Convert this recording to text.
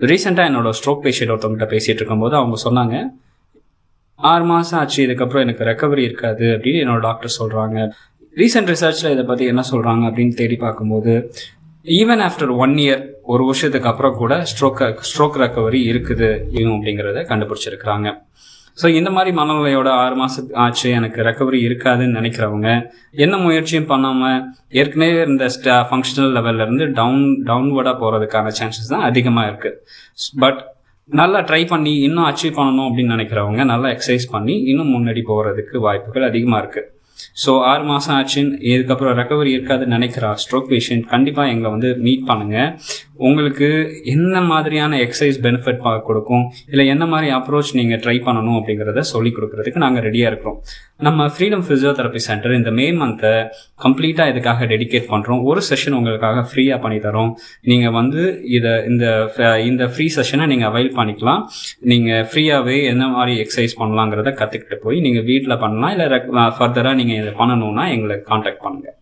ரீசெண்டாக என்னோட stroke patient ஒருத்தவங்ககிட்ட பேசிகிட்டு இருக்கும்போது அவங்க சொன்னாங்க ஆறு மாதம் ஆச்சு இதுக்கப்புறம் எனக்கு ரெக்கவரி இருக்காது அப்படின்னு என்னோட டாக்டர் சொல்கிறாங்க ரீசெண்ட் ரிசர்ச்சில் இதை பற்றி என்ன சொல்கிறாங்க அப்படின்னு தேடி பார்க்கும்போது ஈவன் ஆஃப்டர் ஒன் இயர் ஒரு வருஷத்துக்கு அப்புறம் கூட ஸ்ட்ரோக் ஸ்ட்ரோக் ரெக்கவரி இருக்குது இவங்க அப்படிங்கிறத கண்டுபிடிச்சிருக்கிறாங்க. ஸோ இந்த மாதிரி மனநிலையோட ஆறு மாதத்துக்கு ஆச்சு. எனக்கு ரெக்கவரி இருக்காதுன்னு நினைக்கிறவங்க என்ன முயற்சியும் பண்ணாமல் ஏற்கனவே இந்த ஃபங்க்ஷனல் லெவல்லேருந்து டவுன் டவுன்வர்டாக போகிறதுக்கான சான்சஸ் தான் அதிகமாக இருக்குது பட் நல்லா ட்ரை பண்ணி இன்னும் அச்சீவ் பண்ணணும் அப்படின்னு நினைக்கிறவங்க நல்லா எக்ஸசைஸ் பண்ணி இன்னும் முன்னாடி போகிறதுக்கு வாய்ப்புகள் அதிகமாக இருக்குது ஸோ ஆறு மாதம் ஆச்சுன்னு இதுக்கப்புறம் ரெக்கவரி இருக்காதுன்னு நினைக்கிற ஸ்ட்ரோக் பேஷண்ட் கண்டிப்பாக எங்களை வந்து மீட் பண்ணுங்கள் உங்களுக்கு என்ன மாதிரியான எக்ஸசைஸ் பெனிஃபிட் கொடுக்கும்? இல்லை என்ன மாதிரி அப்ரோச் நீங்கள் ட்ரை பண்ணணும் அப்படிங்கிறத சொல்லி கொடுக்கறதுக்கு நாங்கள் ரெடியாக இருக்கிறோம். நம்ம ஃப்ரீடம் ஃபிசியோதெரப்பி சென்டர் இந்த மே மந்த்தை கம்ப்ளீட்டாக இதுக்காக டெடிகேட் பண்ணுறோம் ஒரு செஷன் உங்களுக்காக ஃப்ரீயாக பண்ணி தரோம். நீங்கள் வந்து இதை இந்த இந்த ஃப்ரீ செஷனை நீங்கள் அவைல் பண்ணிக்கலாம். நீங்கள் ஃப்ரீயாகவே என்ன மாதிரி எக்ஸசைஸ் பண்ணலாங்கிறத கற்றுக்கிட்டு போய் நீங்கள் வீட்டில் பண்ணலாம். இல்லை ஃபர்தராக நீங்கள் இதை பண்ணணும்னா எங்களை காண்டாக்ட் பண்ணுங்கள்